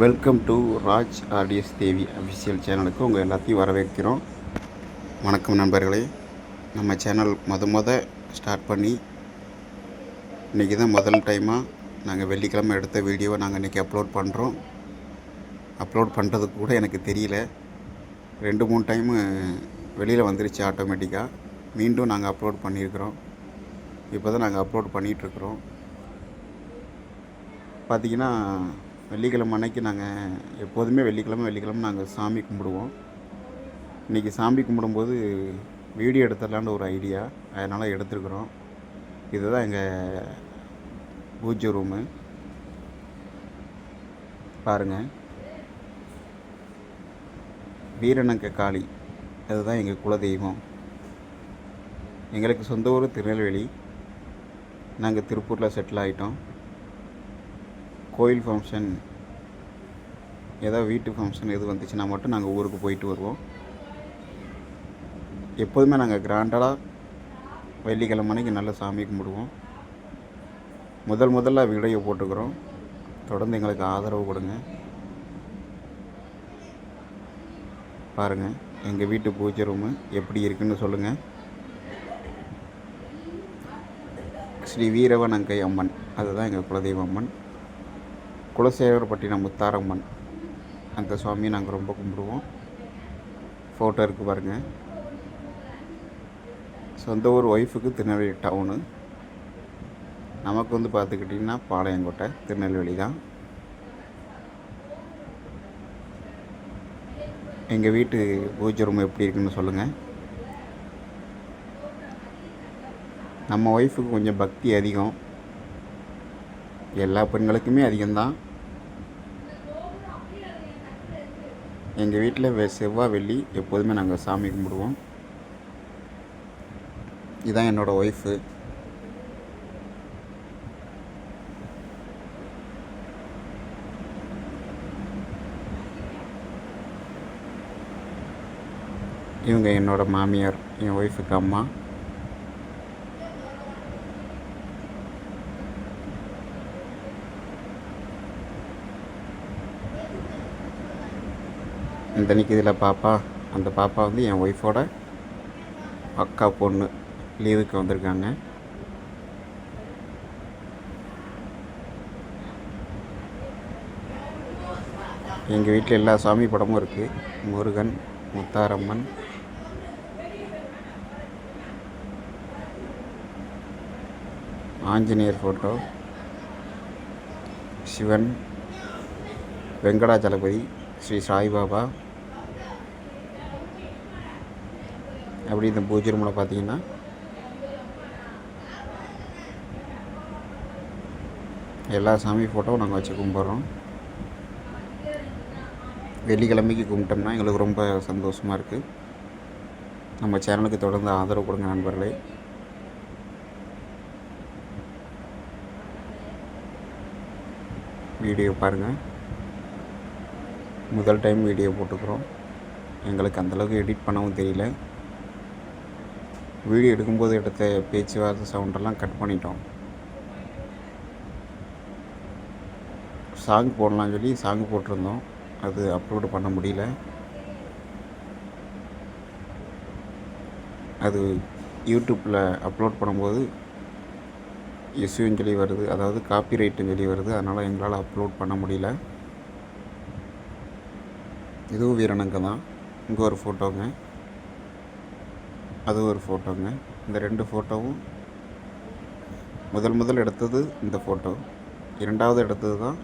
Welcome to Raj RDS Devi official சேனலுக்கு உங்கள் எல்லாத்தையும் வரவேற்கிறோம். வணக்கம் நண்பர்களே. நம்ம சேனல் மொத மொத ஸ்டார்ட் பண்ணி இன்றைக்கி தான் முதல் டைமாக நாங்கள் வெள்ளிக்கிழமை எடுத்த வீடியோவை நாங்கள் இன்றைக்கி அப்லோட் பண்ணுறோம் அப்லோட் பண்ணுறது கூட எனக்கு தெரியல. ரெண்டு மூணு டைமு வெளியில் வந்துருச்சு ஆட்டோமேட்டிக்காக மீண்டும் நாங்கள் அப்லோட் பண்ணியிருக்கிறோம். இப்போ தான் நாங்கள் அப்லோட் பண்ணிகிட்ருக்குறோம் பார்த்தீங்கன்னா வெள்ளிக்கிழமை அன்னைக்கு நாங்கள் எப்போதுமே வெள்ளிக்கிழமை வெள்ளிக்கிழமை நாங்கள் சாமி கும்பிடுவோம். இன்றைக்கி சாமி கும்பிடும்போது வீடியோ எடுத்துடலான்னு ஒரு ஐடியா. அதனால் எடுத்துருக்குறோம். இதுதான் எங்கள் பூஜை ரூமு பாருங்கள் வீரனங்க காளி. அதுதான் எங்கள் குலதெய்வம். எங்களுக்கு சொந்த ஊர் திருநெல்வேலி. நாங்கள் திருப்பூரில் செட்டில் ஆகிட்டோம் கோயில் ஃபங்க்ஷன் ஏதாவது வீட்டு ஃபங்க்ஷன் எது வந்துச்சுன்னா மட்டும் நாங்கள் ஊருக்கு போயிட்டு வருவோம். எப்போதுமே நாங்கள் கிராண்டடாக வெள்ளிக்கிழமை அன்னைக்கு நல்லா சாமி கும்பிடுவோம். முதல் முதல்ல வீடியோ போட்டுக்கிறோம். தொடர்ந்து எங்களுக்கு ஆதரவு கொடுங்க. பாருங்கள் எங்கள் வீட்டு பூஜை ரூமு எப்படி இருக்குன்னு சொல்லுங்கள் ஸ்ரீ வீரவனங்கை அம்மன் அதுதான் எங்கள் குலதெய்வ அம்மன். குலசேகரப்பட்டினம் முத்தாரம்மன் அந்த சுவாமியை நாங்கள் ரொம்ப கும்பிடுவோம். ஃபோட்டோ இருக்குது பாருங்கள் சொந்த ஊர் ஒய்ஃபுக்கு திருநெல்வேலி டவுனு நமக்கு வந்து பார்த்துக்கிட்டிங்கன்னா பாளையங்கோட்டை திருநெல்வேலி தான். எங்கள் வீட்டு பூஜை ரூம் எப்படி இருக்குன்னு சொல்லுங்கள் நம்ம ஒய்ஃபுக்கு கொஞ்சம் பக்தி அதிகம். எல்லா பெண்களுக்குமே அதிகம்தான். எங்கள் வீட்டில் வெ செவ்வாய் வெள்ளி எப்போதுமே நாங்கள் சாமி கும்பிடுவோம். இதுதான் என்னோடய ஒய்ஃபு. இவங்க என்னோடய மாமியார் என் ஒய்ஃபுக்கு அம்மா. இந்த நிற்கிதில் பாப்பா அந்த பாப்பா வந்து என் ஒய்ஃபோட அக்கா பொண்ணு லீவுக்கு வந்திருக்காங்க. எங்கள் வீட்டில் எல்லா சாமி படமும் இருக்குது முருகன் முத்தாரம்மன். ஆஞ்சநேயர் ஃபோட்டோ சிவன். வெங்கடாச்சலபதி ஸ்ரீ சாய்பாபா. அப்படி இந்த பூஜை ரூமில் பார்த்தீங்கன்னா எல்லா சாமி ஃபோட்டோவும் நாங்கள் வச்சு கும்பிட்றோம். வெள்ளிக்கிழமைக்கு கும்பிட்டோம்னா எங்களுக்கு ரொம்ப சந்தோஷமாக இருக்குது நம்ம சேனலுக்கு தொடர்ந்து ஆதரவு கொடுங்க நண்பர்களே. வீடியோ பாருங்கள் முதல் டைம் வீடியோ போட்டுக்கிறோம். எங்களுக்கு அந்தளவுக்கு எடிட் பண்ணவும் தெரியல. வீடியோ எடுக்கும்போது எடுத்த பேச்சுவார்த்தை சவுண்டெல்லாம் கட் பண்ணிட்டோம். சாங் போடலாம்னு சொல்லி சாங் போட்டிருந்தோம். அது அப்லோடு பண்ண முடியல. அது யூடியூப்பில் அப்லோட் பண்ணும்போது இஷ்யூன்னு சொல்லி வருது. அதாவது காப்பி ரைட்டுன்னு சொல்லி வருது. அதனால் எங்களால் அப்லோட் பண்ண முடியல. இதுவும் வீரனங்க தான் இங்கே ஒரு ஃபோட்டோங்க அது ஒரு ஃபோட்டோங்க. இந்த ரெண்டு ஃபோட்டோவும் முதல் முதல் எடுத்தது இந்த ஃபோட்டோ. இரண்டாவது எடுத்தது தான்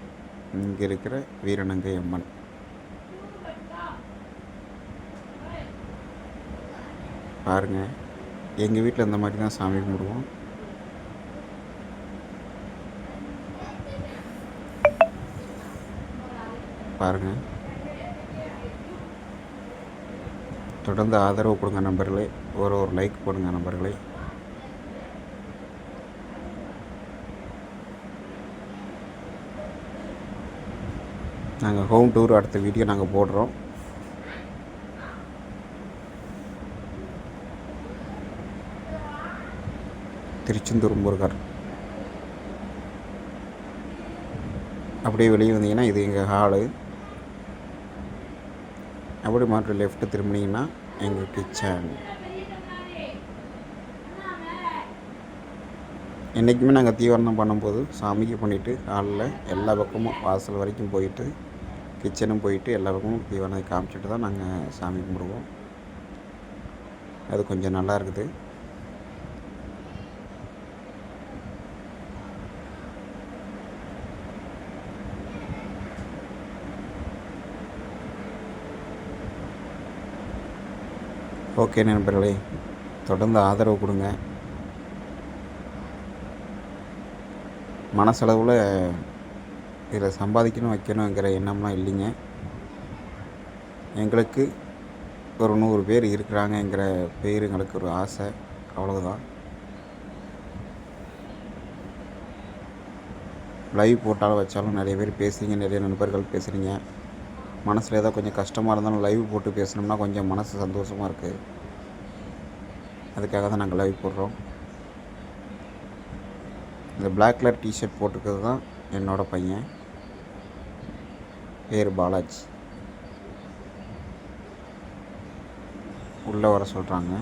இங்கே இருக்கிற வீரனங்கை அம்மன். பாருங்கள் எங்கள் வீட்டில் இந்த மாதிரி தான் சாமி கும்பிடுவோம். பாருங்கள் தொடர்ந்து ஆதரவு கொடுங்க நண்பர்களே. ஒரு ஒரு லைக் போடுங்க நண்பர்களே. நாங்கள் ஹோம் டூர் அடுத்த வீடியோ நாங்கள் போடுறோம். திருச்செந்தூர் முருகர். அப்படியே வெளியே வந்தீங்கன்னா இது எங்கள் ஹாலு அப்படி மாற்றி லெஃப்ட்டு திரும்பினீங்கன்னா எங்கள் கிச்சன் என்றைக்குமே நாங்கள் தீவிரம் பண்ணும்போது சாமிக்கு பண்ணிவிட்டு காலில் எல்லா பக்கமும் வாசல் வரைக்கும் போயிட்டு கிச்சனும் போயிட்டு எல்லா பக்கமும் தீவரணத்தை காமிச்சிட்டு தான் நாங்கள் சாமி கும்பிடுவோம். அது கொஞ்சம் நல்லா இருக்குது. ஓகே நண்பர்களே தொடர்ந்து ஆதரவு கொடுங்க. மனசளவில் இதில் சம்பாதிக்கணும் வைக்கணுங்கிற எண்ணம்லாம் இல்லைங்க. எங்களுக்கு ஒரு நூறு பேர் இருக்கிறாங்கங்கிற பேர் எங்களுக்கு ஒரு ஆசை. அவ்வளோதான் லைவ் போட்டாலும் வச்சாலும் நிறைய பேர் பேசுகிறீங்க நிறைய நண்பர்கள் பேசுகிறீங்க மனசில் ஏதோ கொஞ்சம் கஷ்டமாக இருந்தாலும் லைவ் போட்டு பேசினோம்னா கொஞ்சம் மனசு சந்தோஷமாக இருக்குது அதுக்காக தான் நாங்கள் லைவ் போடுறோம். இந்த பிளாக் கலர் டிஷர்ட் போட்டுக்கிறது தான் என்னோடய பையன். பேர் பாலாஜி. உள்ளே வர சொல்கிறாங்க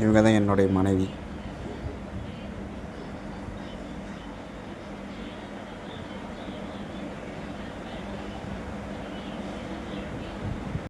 இவங்க தான் என்னுடைய மனைவி.